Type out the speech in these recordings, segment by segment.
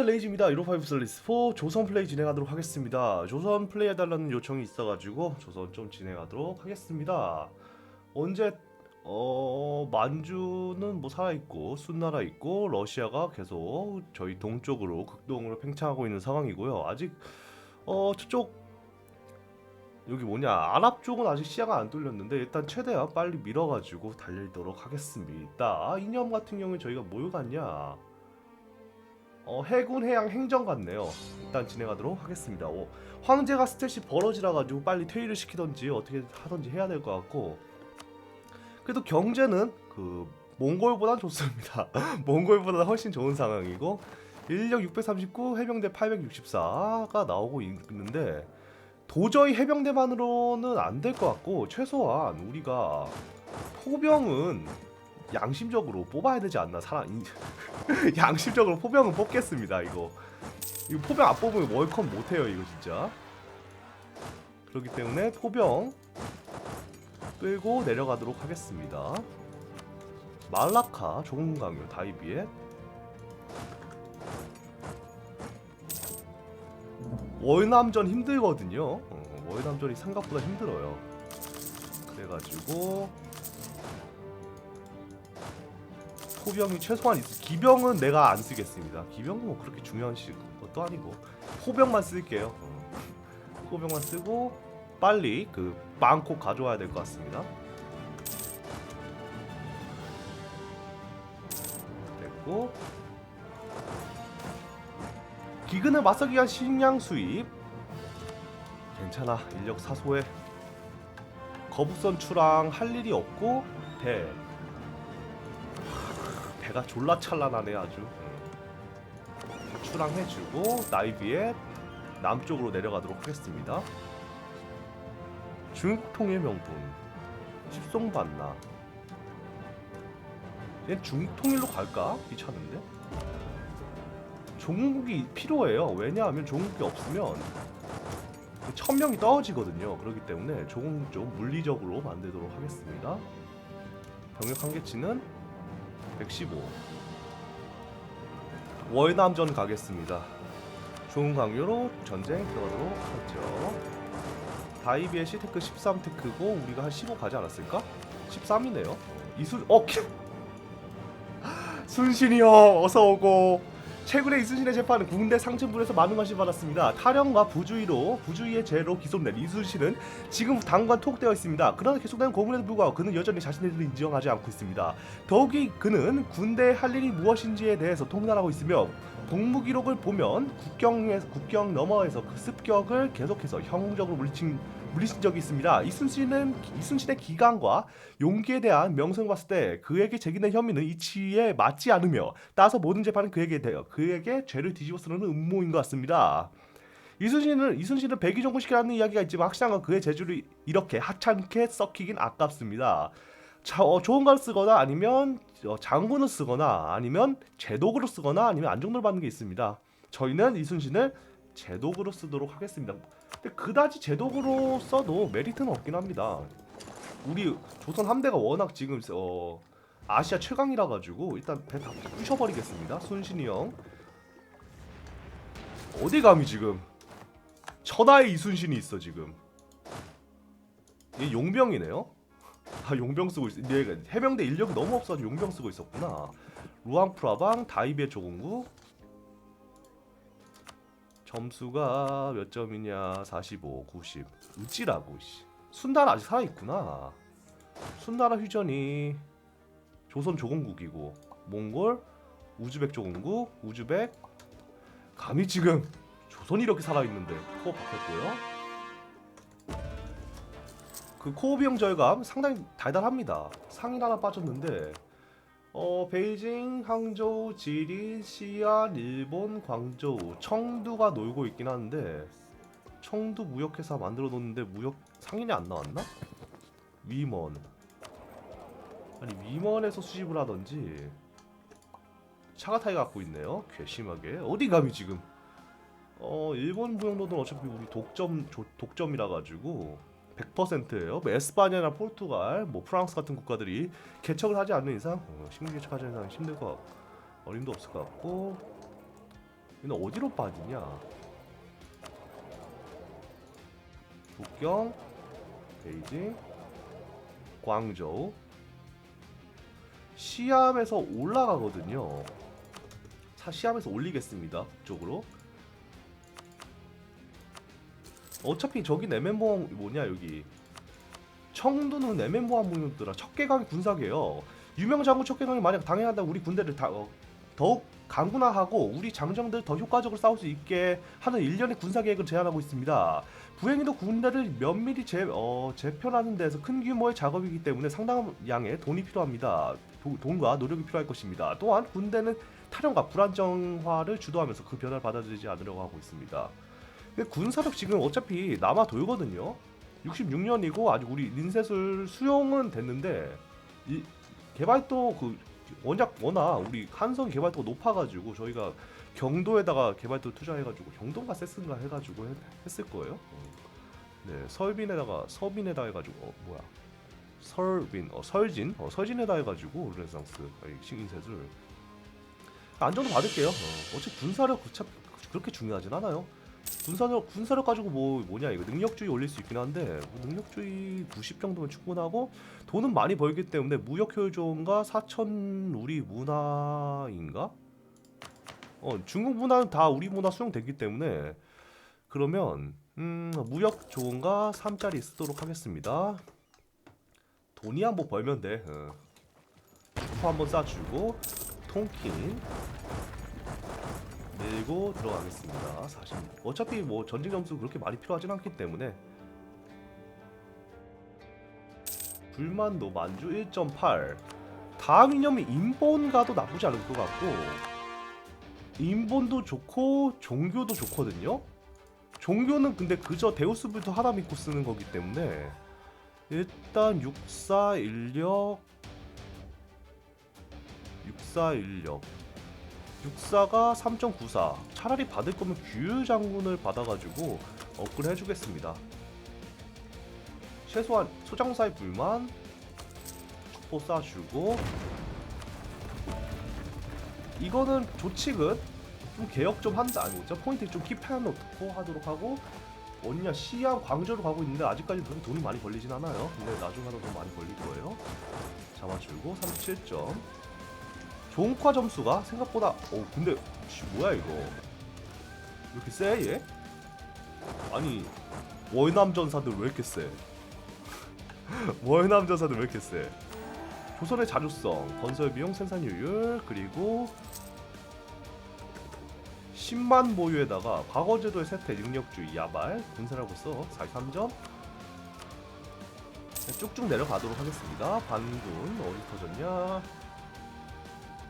레이즈입니다. 105 슬리스 4 조선 플레이 진행하도록 하겠습니다. 조선 플레이 해달라는 요청이 있어가지고 조선 좀 진행하도록 하겠습니다. 언제 어 만주는 뭐 살아 있고 순나라 있고 러시아가 계속 저희 동쪽으로 극동으로 팽창하고 있는 상황이고요. 아직 어 저쪽 여기 뭐냐 아랍 쪽은 아직 시야가 안 뚫렸는데 일단 최대한 빨리 밀어가지고 달리도록 하겠습니다. 이념 같은 경우에 저희가 뭘 갔냐? 어, 해군 해양 행정 같네요. 일단 진행하도록 하겠습니다. 어, 황제가 스탯이 벌어지라 가지고 빨리 퇴위를 시키던지 어떻게 하던지 해야 될 것 같고 그래도 경제는 그 몽골보단 좋습니다. 몽골보다 훨씬 좋은 상황이고 인력 639, 해병대 864가 나오고 있는데 도저히 해병대만으로는 안 될 것 같고 최소한 우리가 포병은 양심적으로 뽑아야 되지 않나 사람 양심적으로 포병은 뽑겠습니다 이거. 이거 포병 안 뽑으면 월컵 못해요 이거 진짜. 그렇기 때문에 포병 끌고 내려가도록 하겠습니다. 말라카 조공강요 다이비에. 월남전 힘들거든요. 어, 월남전이 생각보다 힘들어요. 그래가지고 포병이 최소한 있... 기병은 내가 안 쓰겠습니다. 기병은 뭐 그렇게 중요한 시 것도 아니고 포병만 쓸게요. 어. 포병만 쓰고 빨리 그 빵콕 가져와야 될 것 같습니다. 됐고 기근을 맞서기 위한 식량 수입 괜찮아 인력 사소해 거북선 출항 할 일이 없고 대 배가 졸라 찬란하네 아주. 출항해주고 나이비에 남쪽으로 내려가도록 하겠습니다. 중통의 명분 십송받나? 얘 중통일로 갈까? 귀찮은데? 종국이 필요해요. 왜냐하면 종국이 없으면 그 천명이 떨어지거든요. 그렇기 때문에 종국 좀 물리적으로 만들도록 하겠습니다. 병력 한계치는 115 월남전 가겠습니다. 좋은 강요로 전쟁 들어가도록 하죠. 다이비의 시테크 13테크고 우리가 한 15 가지 않았을까? 13이네요. 이순 어 키- 순신이 형 어서 오고 최근에 이순신의 재판은 군대 상층부에서 많은 관심 받았습니다. 타령과 부주의로 부주의의 죄로 기소된 이순신은 지금 당관 투옥되어 있습니다. 그러나 계속되는 고문에도 불구하고 그는 여전히 자신의 일을 인정하지 않고 있습니다. 더욱이 그는 군대에 할 일이 무엇인지에 대해서 통달하고 있으며 복무 기록을 보면 국경에 국경 너머에서 그 습격을 계속해서 형적으로 물리친 물리친 적이 있습니다. 이순신은 이순신의 기강과 용기에 대한 명성을 봤을 때 그에게 제기된 혐의는 이치에 맞지 않으며 따라서 모든 재판은 그에게 대여 그에게 죄를 뒤집어 쓰는 음모인 것 같습니다. 이순신은 이순신은 백의종군시키라는 이야기가 있지만 확실한 건 그의 재주를 이렇게 하찮게 썩히긴 아깝습니다. 자, 어, 걸 쓰거나 아니면 어, 장군을 쓰거나 아니면 제독으로 쓰거나 아니면 안정을 받는 게 있습니다. 저희는 이순신을 제독으로 쓰도록 하겠습니다. 근데 그다지 제독으로 써도 메리트는 없긴 합니다. 우리 조선 함대가 워낙 지금 어, 아시아 최강이라 가지고 일단 배 다 부셔버리겠습니다. 순신이 형 어디 감히 지금 천하의 이순신이 있어 지금. 얘 용병이네요. 아 용병 쓰고 있어. 얘가 해병대 인력이 너무 없어서 용병 쓰고 있었구나. 루앙프라방 다이베 조공구 점수가 몇 점이냐? 45 90 우찌라고 씨. 순나라 아직 살아있구나. 순나라 휴전이 조선 조공국이고 몽골 우즈벡 조공국 우즈벡. 감히 지금 조선이 이렇게 살아있는데 코어 바뀌었고요. 그 코어 비용 절감 상당히 달달합니다. 상인 하나 빠졌는데 어 베이징, 항저우, 지린, 시안, 일본, 광저우, 청두가 놀고 있긴 한데 청두 무역회사 만들어 놓는데 무역 상인이 안 나왔나? 위먼. 아니 위먼에서 수집을 하던지 차가타이 갖고 있네요. 괘씸하게. 어디 감히 지금? 어 일본 무역로는 어차피 우리 독점 조- 독점이라 가지고 100%예요. 뭐 에스파냐나 포르투갈, 뭐 프랑스 같은 국가들이 개척을 하지 않는 이상 어, 식민 개척하지 않는 이상 힘들 것 같고 어림도 없을 것 같고 얘는 어디로 빠지냐? 북경, 베이징, 광저우, 시암에서 올라가거든요. 차 시암에서 올리겠습니다. 북쪽으로. 어차피 저기 내면보험 뭐냐 여기 청두는 내면보험 문이더라 척계강이 군사계요. 유명 장군 척계강이 만약 당해한다면 우리 군대를 다, 어, 더욱 강군화하고 우리 장정들 더 효과적으로 싸울 수 있게 하는 일련의 군사 계획을 제안하고 있습니다. 부행이도 군대를 면밀히 재, 어, 재편하는 데서 큰 규모의 작업이기 때문에 상당한 양의 돈이 필요합니다. 도- 돈과 노력이 필요할 것입니다. 또한 군대는 탈영과 불안정화를 주도하면서 그 변화를 받아들이지 않으려고 하고 있습니다. 군사력 지금 어차피 남아 돌거든요. 66년이고 아직 우리 린셋을 수용은 됐는데 이 개발도 그 워낙 워낙 우리 한성 개발도가 높아가지고 저희가 경도에다가 개발도 투자해가지고 경도가 세스인가 해가지고 했, 했을 거예요. 어. 네 설빈에다가 서빈에다 해가지고 어, 뭐야 설빈 어, 설진 어, 설진에다 해가지고 르네상스 신인셋을 안정도 받을게요. 어, 어차피 군사력 그차 그렇게 중요하진 않아요. 군사력 군사력 가지고 뭐 뭐냐 이거 능력주의 올릴 수 있긴 한데 뭐 능력주의 90 정도면 충분하고 돈은 많이 벌기 때문에 무역 효율 좋은가 4천 우리 문화인가? 어 중국 문화는 다 우리 문화 수용되기 때문에 그러면 음 무역 좋은가 3짜리 쓰도록 하겠습니다. 돈이 한번 벌면 돼. 어. 슈퍼 한번 싸주고 통킨 밀고 들어가겠습니다. 40. 어차피 뭐 전쟁 점수 그렇게 많이 필요하진 않기 때문에 불만도 만주 1.8. 다음 이념이 인본 가도 나쁘지 않을 것 같고 인본도 좋고 종교도 좋거든요. 종교는 근데 그저 데우스불도 하나 믿고 쓰는 거기 때문에 일단 64 인력 64 인력 64가 3.94 차라리 받을 거면 규율 장군을 받아가지고 업글 해주겠습니다. 최소한 소장사의 불만 축포 쏴주고. 이거는 조칙은 좀 개혁 좀 한다. 아니 죠 포인트 좀 킵해놓고 하도록 하고. 어디냐 시암 광저로 가고 있는데 아직까지 그렇게 돈이 많이 걸리진 않아요. 근데 나중에 하면 더 많이 걸릴 거예요. 잡아주고 37점 종과 점수가 생각보다 어 근데 씨, 뭐야 이거 왜 이렇게 세 얘? 아니 월남 전사들 왜 이렇게 세? 월남 전사들 왜 이렇게 세? 조선의 자주성, 건설 비용, 생산효율 그리고 10만 보유에다가 과거제도의 세태, 능력주의, 야발, 군사라고서 43점 쭉쭉 내려가도록 하겠습니다. 반군 어디 터졌냐?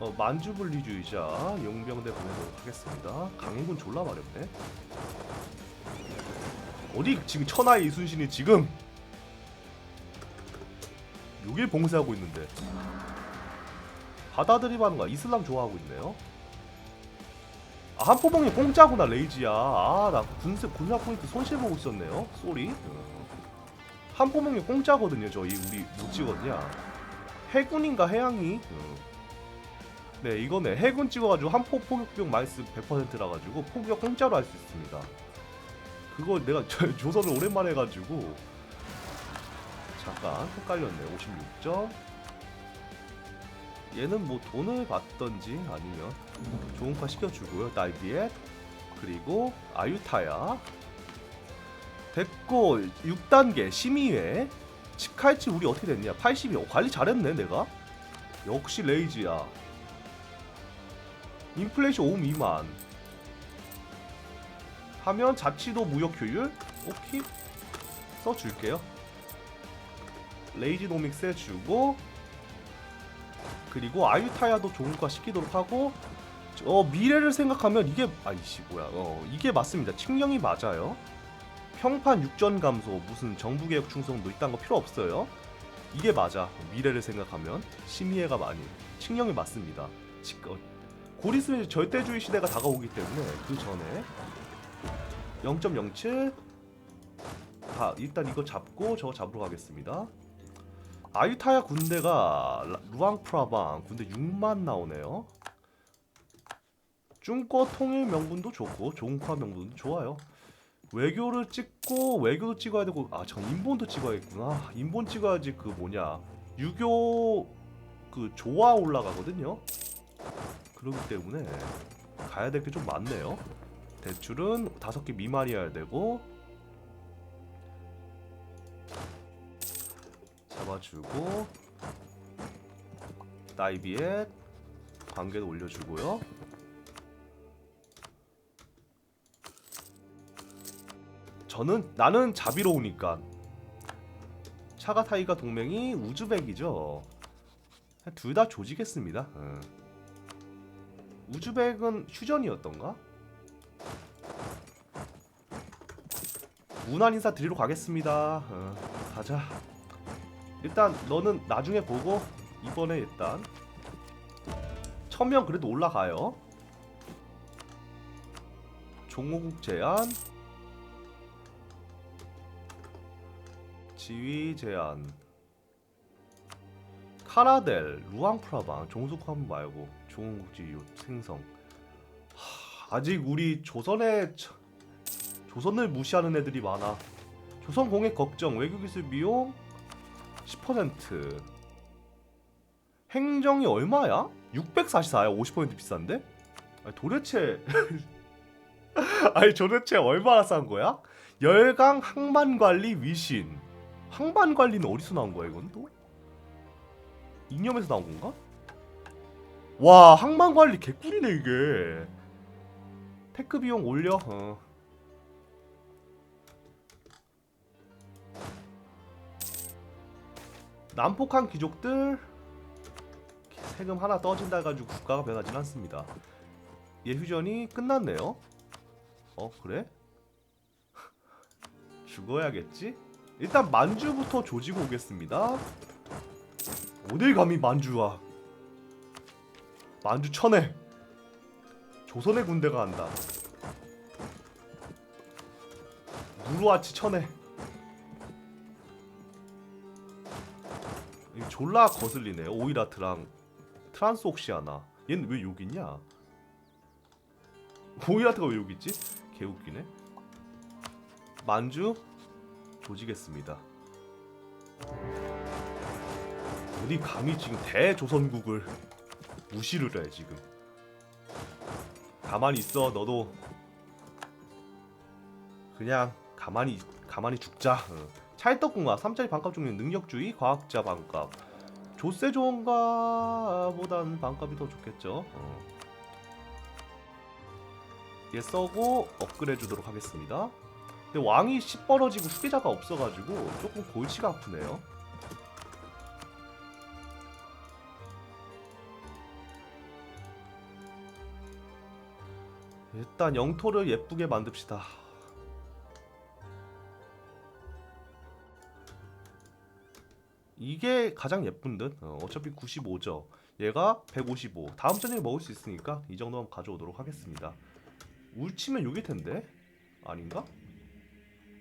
어, 만주분리주의자 용병대 보내도록 하겠습니다. 강행군 졸라 마렵네. 어디 지금 천하의 이순신이 지금 여길 봉쇄하고 있는데 받아들이하는 거야. 이슬람 좋아하고 있네요. 아, 한포봉이 공짜구나 레이지야. 아 나 군사 군사 포인트 손실 보고 있었네요. 쏘리. 한포봉이 공짜거든요. 저희 우리 못 찍었냐? 해군인가 해양이? 어. 네 이거네. 해군 찍어가지고 한포 포격병 마이스 100%라 가지고 포격 공짜로 할 수 있습니다. 그거 내가 저- 조선을 오랜만에 해가지고. 잠깐 헷갈렸네. 56점. 얘는 뭐 돈을 받던지 아니면 좋은 카 시켜주고요. 날비에. 그리고 아유타야. 됐고 6단계 심의회. 치카이치 우리 어떻게 됐냐? 82 어, 관리 잘했네 내가. 역시 레이지야 인플레이션 5 미만. 하면 자치도 무역 효율? 오케이. 써줄게요. 레이지 노믹스 해주고 그리고 아유타야도 좋은과 시키도록 하고 어 미래를 생각하면 이게 아이씨 뭐야 어 이게 맞습니다. 칙령이 맞아요. 평판 육전 감소 무슨 정부 개혁 충성도 이딴 거 필요 없어요. 이게 맞아. 미래를 생각하면 심의회가 많이 칙령이 맞습니다. 칙- 어, 고리스 절대주의 시대가 다가오기 때문에 그 전에 0.07 다 일단 이거 잡고 저거 잡으러 가겠습니다. 아유타야 군대가 라- 루앙프라방 군대 6만 나오네요. 중거 통일 명분도 좋고 종화 명분도 좋아요. 외교를 찍고 외교도 찍어야 되고 아잠 인본도 찍어야겠구나. 인본 찍어야지 그 뭐냐 유교 그 조화 올라가거든요. 그렇기 때문에 가야 될 게 좀 많네요. 대출은 다섯 개 미만이어야 되고 잡아주고 나이비에 관계도 올려주고요. 저는 나는 자비로우니까 차가타이가 동맹이 우즈벡이죠. 둘 다 조지겠습니다. 어. 우즈벡은 휴전이었던가? 문안 인사 드리러 가겠습니다. 어, 가자. 일단 너는 나중에 보고 이번에 일단 천명 그래도 올라가요. 종호국 제한 지휘 제한 카라델 루앙프라방 종속함 말고 종국지 생성 하, 아직 우리 조선의 저- 조선을 무시하는 애들이 많아 조선 공익 걱정 외교기술 비용 10% 행정이 얼마야? 644야 50% 비싼데? 아니 도대체 아니 도대체 얼마나 싼 거야? 열강 항만관리 위신 항만관리는 어디서 나온 거야 이건 또? 이념에서 나온 건가? 와 항만 관리 개꿀이네 이게 테크 비용 올려 어. 난폭한 귀족들 세금 하나 떠진다 해가지고 국가가 변하진 않습니다. 얘 휴전이 끝났네요. 어 그래? 죽어야겠지? 일단 만주부터 조지고 오겠습니다. 어딜 감히 만주와 만주 천에 조선의 군대가 한다. 무르아치 천에. 이 졸라 거슬리네 오이라트랑. 트란스 옥시아나? 얘는 왜 여기 있냐? 오이라트가 왜 여기 있지? 개웃기네. 만주 조지겠습니다. 어디 감히 지금 대조선국을 무시를 해 지금. 가만히 있어 너도. 그냥 가만히 가만히 죽자. 어. 찰떡궁합 3짜리 반값 중에 능력주의 과학자 반값. 조세 좋은가보단 반값이 더 좋겠죠. 어. 얘 써고 업그레이드 주도록 하겠습니다. 근데 왕이 시뻘어지고 후계자가 없어가지고 조금 골치가 아프네요 일단 영토를 예쁘게 만듭시다. 이게 가장 예쁜 듯. 어, 어차피 95죠. 얘가 155 다음 저녁에 먹을 수 있으니까 이 정도만 가져오도록 하겠습니다. 울치면 여기 텐데? 아닌가?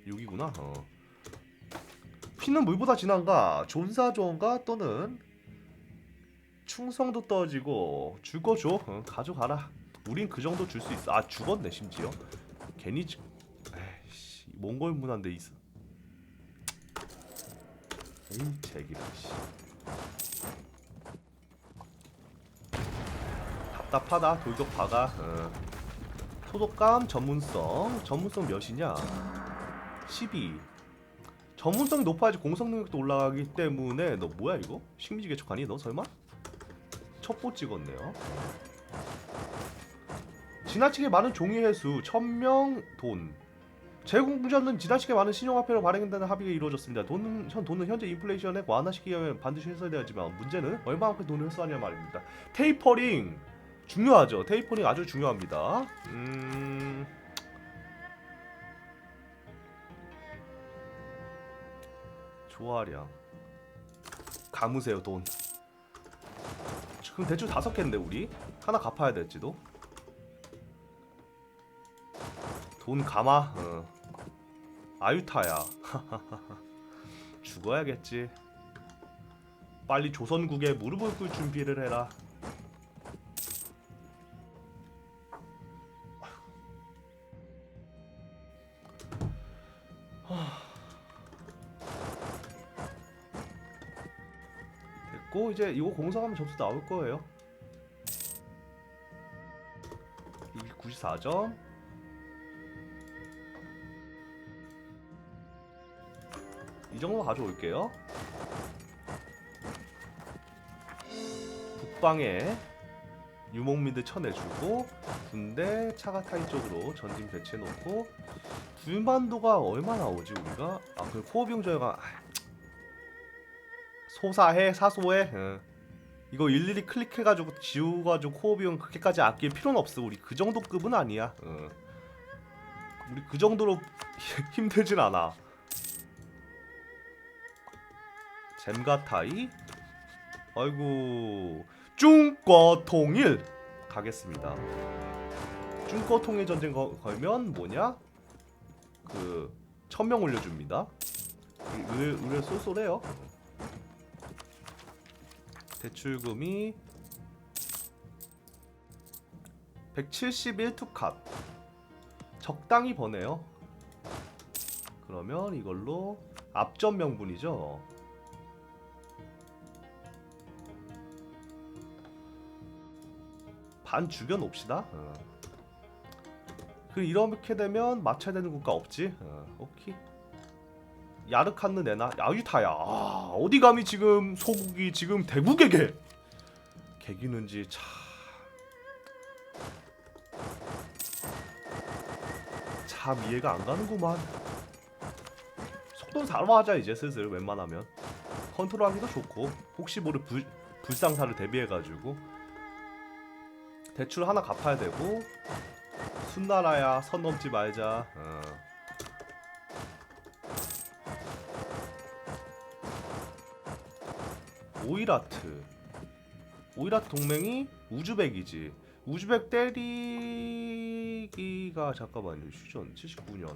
여기구나. 어. 피는 물보다 진한가? 존사 좋은가 또는 충성도 떨어지고 죽어줘. 어, 가져가라 우린 그 정도 줄 수 있어. 아 죽었네 심지어. 괜히 지- 에이씨 몽골 문화인데 있어 에이 제기라 씨. 답답하다 돌격 박아. 어. 소독감 전문성. 전문성 몇이냐? 12 전문성이 높아야지 공성 능력도 올라가기 때문에 너 뭐야 이거? 식민지 개척하니 너 설마? 첩보 찍었네요 지나치게 많은 종이 회수 천명 돈 제공자는 지나치게 많은 신용화폐로 발행된다는 합의가 이루어졌습니다. 돈은 현 돈은 현재 인플레이션에 완화시키기 위해 반드시 해소되어야지만 문제는 얼마만큼 돈을 회수하냐 말입니다. 테이퍼링 중요하죠. 테이퍼링 아주 중요합니다. 음. 조화량 감으세요 돈. 그럼 대충 다섯 개인데 우리 하나 갚아야 될지도. 돈 감아. 어. 아유타야. 죽어야겠지. 빨리 조선국에 무릎을 꿇 준비를 해라. 됐고 이제 이거 공사하면 점수 나올 거예요. 94점. 정도 가져올게요. 북방에 유목민들 쳐내주고 군대 차가타이 쪽으로 전진 배치해놓고 불만도가 얼마 나 오지 우리가? 아그 코어비용 저희가 소사해 사소해 응. 이거 일일이 클릭해가지고 지우가지고 코어비용 그렇게까지 아낄 필요는 없어 우리 그 정도 급은 아니야 응. 우리 그 정도로 힘들진 않아 잼가타이? 아이고 중꺼 통일 가겠습니다. 중꺼 통일 전쟁 거, 걸면 뭐냐? 그 천명 올려줍니다. 의뢰, 의뢰 쏠쏠해요. 대출금이 171 투캅. 적당히 버네요. 그러면 이걸로 앞전 명분이죠 반 죽여 놓읍시다. 어. 그 이렇게 되면 맞춰야 되는 국가 없지? 어, 오케이. 야르칸느 내나 야유타야. 아, 어디 감히 지금 소국이 지금 대국에게 개기는지 참. 참 이해가 안 가는구만. 속도는 4로 하자 이제 슬슬 웬만하면. 컨트롤하기도 좋고. 혹시 모를 불, 불상사를 대비해가지고 대출 하나 갚아야 되고 순나라야 선 넘지 말자. 어. 오이라트. 오이라트 동맹이 우즈벡이지. 우즈벡 때리기가 잠깐만요. 휴전 79년.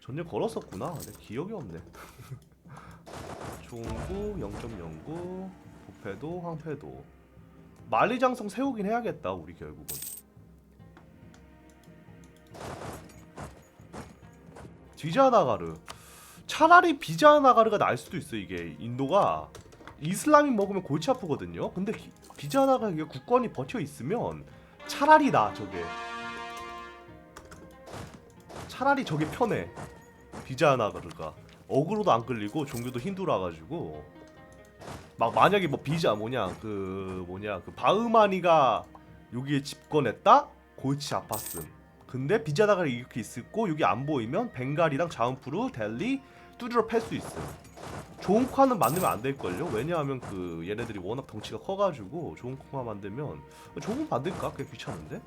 전쟁 걸었었구나. 내 기억이 없네. 종구 0.09 부패도 황패도 만리장성 세우긴 해야겠다 우리 결국은. 비자나가르. 차라리 비자나가르가 날 수도 있어 이게. 인도가 이슬람이 먹으면 골치 아프거든요. 근데 비- 비자나가르 이게 국권이 버텨 있으면 차라리 나 저게. 차라리 저게 편해 비자나가르가. 어그로도 안 끌리고 종교도 힌두라 가지고 막 만약에 뭐 비자 뭐냐 그 뭐냐 그 바흐마니가 여기에 집권했다? 골치 아팠음. 근데 비자나가 이렇게 있었고 여기 안 보이면 벵갈이랑 자운푸르 델리 뚜드러 팰수 있음. 좋은 ኳ는 만들면 안 될걸요? 왜냐하면 그 얘네들이 워낙 덩치가 커가지고 좋은 ኳ 만들면 좋은 거 만들까? 꽤 귀찮은데?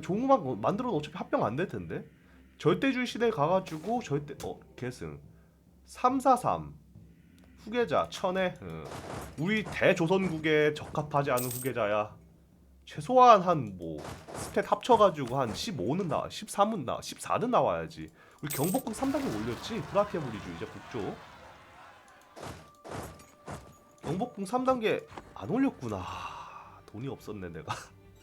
좋은 거 만들어도 어차피 합병 안 될 텐데? 절대주의 시대에 가가지고 절대 어 계승 343 후계자 천해 어. 우리 대조선국에 적합하지 않은 후계자야. 최소한 한 뭐 스탯 합쳐가지고 한 15는 나 13은 나 14는 나와야지. 우리 경복궁 3단계 올렸지? 브라티아 분리주의자 북쪽. 경복궁 3단계 안 올렸구나. 돈이 없었네 내가.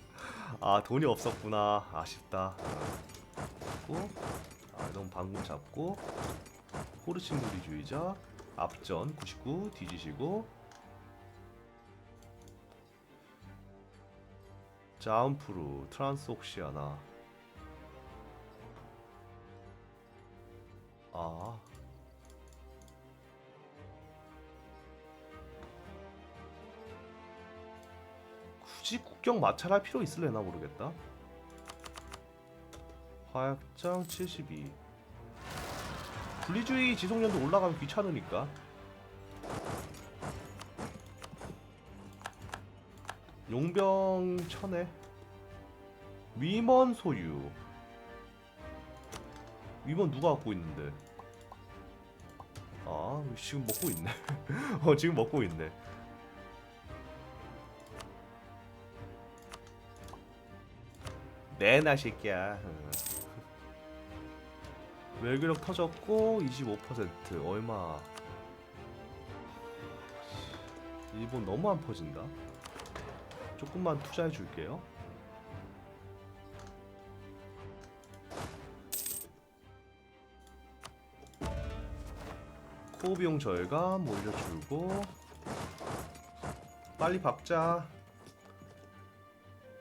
아 돈이 없었구나. 아쉽다. 어. 아 너무 방금 잡고 포르친 무리주의자 앞전 99 뒤지시고. 자운프루 트란스옥시아나. 아. 굳이 국경 마찰할 필요 있을래나 모르겠다. 화약장 72 분리주의 지속년도 올라가면 귀찮으니까. 용병 천에 위먼 소유. 위먼 누가 갖고 있는데? 아 지금 먹고 있네. 어 지금 먹고 있네. 내나 새끼야. 어. 외교력 터졌고 25% 얼마? 일본 너무 안 퍼진다. 조금만 투자해 줄게요. 호비용 절감 올려주고 빨리 박자.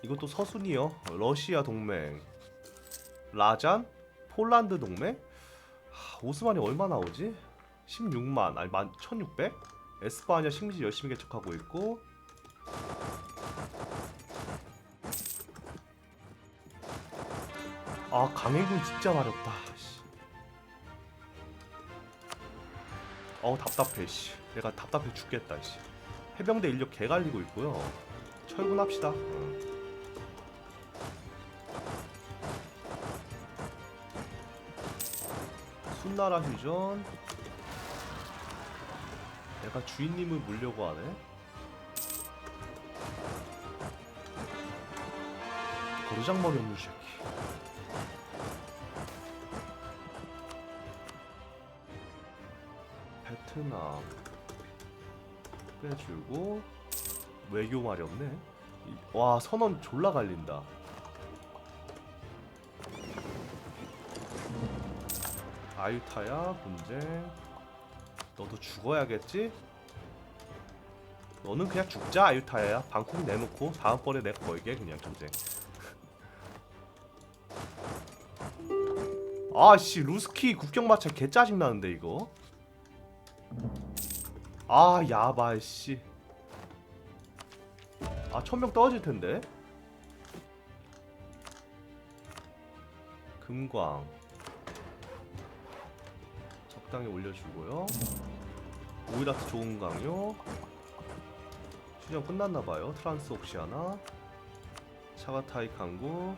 이것도 서순이요. 러시아 동맹. 라잔? 폴란드 동맹? 하, 오스만이 얼마 나오지? 16만 아니 만 1600? 에스파냐 식민지 열심히 개척하고 있고. 아 강해군 진짜 마렵다 씨. 어우 답답해 씨. 내가 답답해 죽겠다 씨. 해병대 인력 개갈리고 있고요. 철군합시다 응. 순나라 휴전. 내가 주인님을 물려고 하네. 거르장머리 없는 새끼. 베트남. 빼주고. 외교 말이 없네. 이- 와 선언 졸라 갈린다 아유타야 분쟁 너도 죽어야겠지? 너는 그냥 죽자 아유타야 방콕 내놓고 다음번에 내가 걸게 그냥 전쟁 아씨 루스키 국경마찰 개 짜증나는데 이거 아 야바 씨. 아 천명 떨어질 텐데. 금광 적당히 올려주고요. 오이라트 좋은 강요. 수정 끝났나 봐요. 트란스 옥시아나. 차가타이 강구.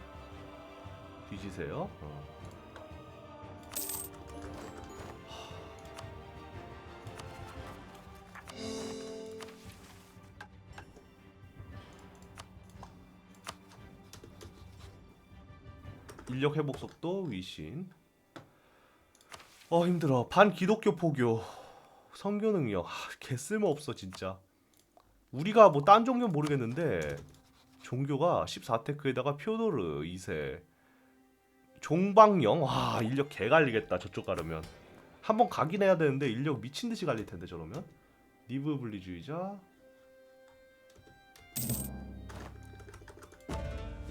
뒤지세요. 어. 인력 회복 속도 위신. 어 힘들어. 반 기독교 포교. 성교 능력. 아, 개 쓸모 없어 진짜. 우리가 뭐 딴 종교 는 모르겠는데 종교가 14테크에다가 표도르 2세. 종방령 와 인력 개 갈리겠다 저쪽 가려면 한번 가긴 해야 되는데 인력 미친 듯이 갈릴 텐데 저러면 니브 분리주의자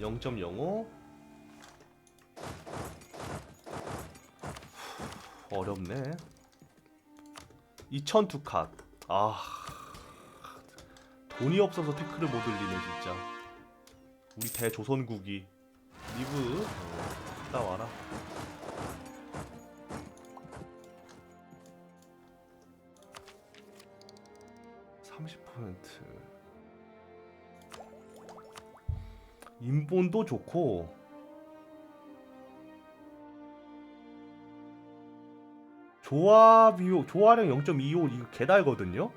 0.05 어렵네. 2000 두칸. 아. 돈이 없어서 태클을 못 올리네 진짜. 우리 대조선국이 리브 어, 갔다 와라. (30% 인본도 좋고 조합이 조화량 0.25 이거 개달거든요.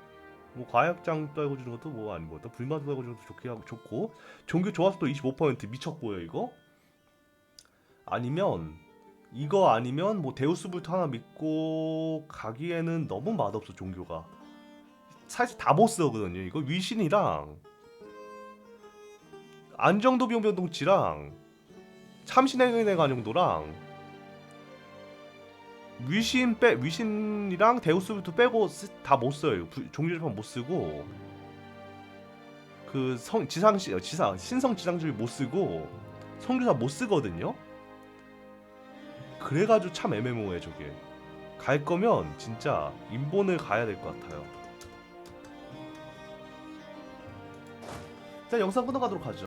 뭐 과약장 떨고 주는 것도 뭐 아니고 또 불마도 떨고 주는 것도 좋게 하고 좋고 종교 조합도 25% 미쳤고요 이거. 아니면 이거 아니면 뭐 데우스불트 하나 믿고 가기에는 너무 맛없어 종교가. 사실 다 보스거든요 이거 위신이랑 안정도 병변동치랑 참신행의 가정도랑 위신 빼 위신이랑 데우스부터 빼고 다 못 써요. 부- 종교재판 못 쓰고 그 성 지상 시 지상 신성 지상주의 못 쓰고 성교사 못 쓰거든요. 그래가지고 참 애매모호해 저게. 갈 거면 진짜 인본을 가야 될 것 같아요. 일단 영상 끊어가도록 하죠.